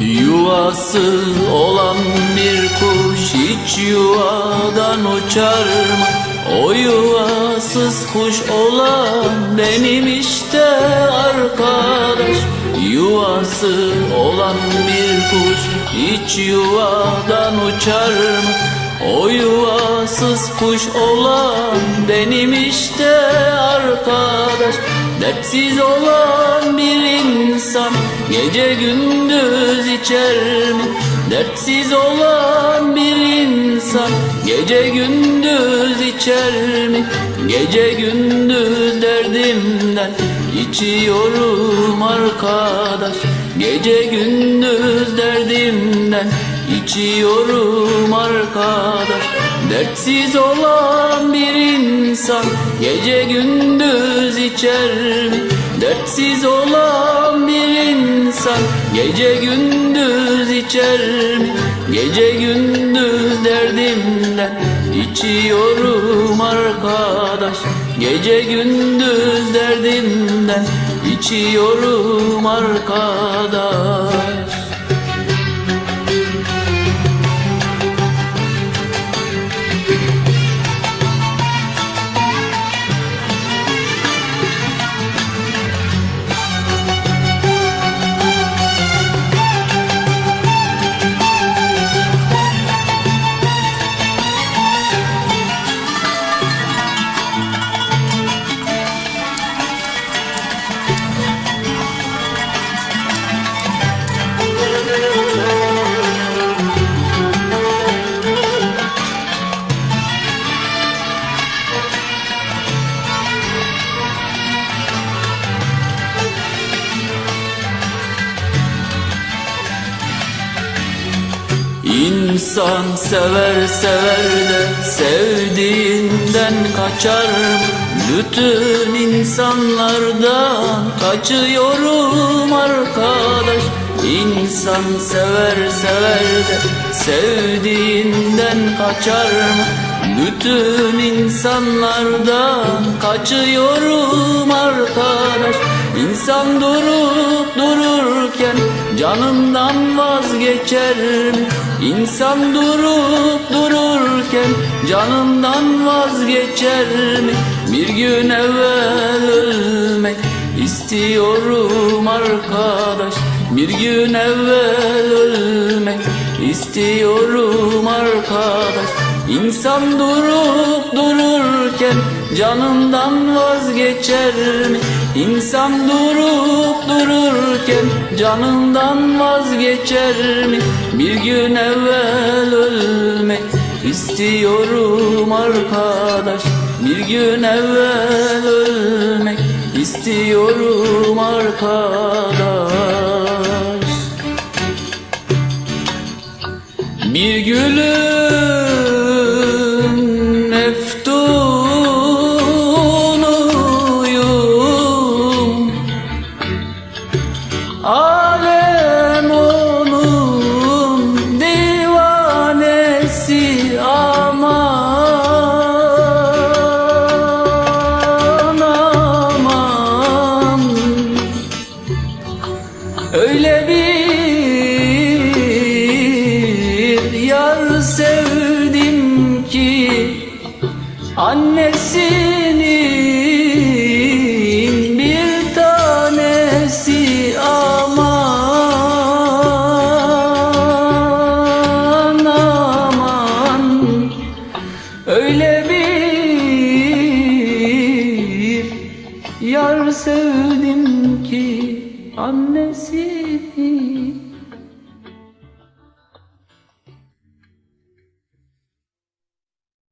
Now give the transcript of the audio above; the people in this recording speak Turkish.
Yuvası olan bir kuş hiç yuvadan uçar mı? O yuvasız kuş olan benim işte arkadaş Yuvası olan bir kuş hiç yuvadan uçar mı? O yuvasız kuş olan benim işte arkadaş Dertsiz olan bir insan gece gündüz içer mi? Dertsiz olan bir insan gece gündüz içer mi? Gece gündüz derdimden içiyorum arkadaş Gece gündüz derdimden içiyorum arkadaş Dertsiz olan bir insan gece gündüz içer mi? Dertsiz olan bir insan gece gündüz içer mi? Gece gündüz derdimden içiyorum arkadaş. Gece gündüz derdimden içiyorum arkadaş İnsan sever sever de sevdiğinden kaçar? Bütün insanlardan kaçıyorum arkadaş İnsan sever sever de sevdiğinden kaçar? Bütün insanlardan kaçıyorum arkadaş İnsan durup dururken canından vazgeçer mi? İnsan durup dururken canından vazgeçer mi? Bir gün evvel ölmek istiyorum arkadaş Bir gün evvel ölmek istiyorum arkadaş İnsan durup dururken canından vazgeçer mi? İnsan durup dururken canından vazgeçer mi? Bir gün evvel ölmek istiyorum arkadaş Bir gün evvel ölmek istiyorum arkadaş Öyle bir yar sevdim ki Annesinin bir tanesi aman aman. Öyle bir yar sevdim ki annesini